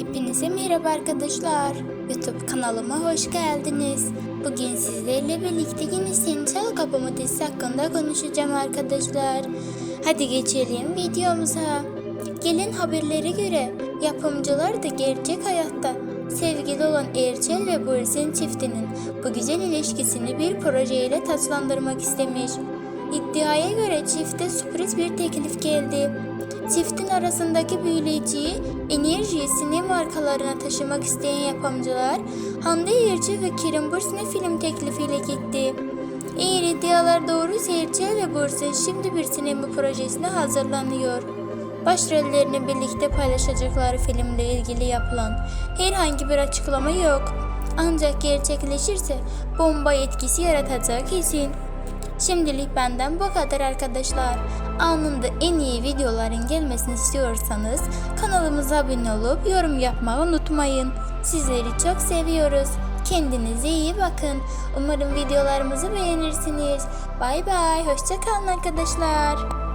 Hepinize merhaba arkadaşlar. YouTube kanalıma hoş geldiniz. Bugün sizlerle birlikte yine Kapımı dizisi hakkında konuşacağım arkadaşlar. Hadi geçelim videomuza. Gelen haberlere göre yapımcılar da gerçek hayatta sevgili olan Erçel ve Bursin çiftinin bu güzel ilişkisini bir projeyle taçlandırmak istemiş. İddiaya göre çifte sürpriz bir teklif geldi. Çiftin arasındaki büyüleyiciyi enerjiyi sinema markalarına taşımak isteyen yapımcılar Hande Erçel ve Kerim Bürsin'e film teklifiyle gitti. Eğer iddialar doğruysa Erçel ve Bürsin şimdi bir sinema projesine hazırlanıyor. Başrollerini birlikte paylaşacakları filmle ilgili yapılan herhangi bir açıklama yok. Ancak gerçekleşirse bomba etkisi yaratacak kesin. Şimdilik benden bu kadar arkadaşlar. Anında en iyi videoların gelmesini istiyorsanız kanalımıza abone olup yorum yapmayı unutmayın. Sizleri çok seviyoruz. Kendinize iyi bakın. Umarım videolarımızı beğenirsiniz. Bay bay. Hoşçakalın arkadaşlar.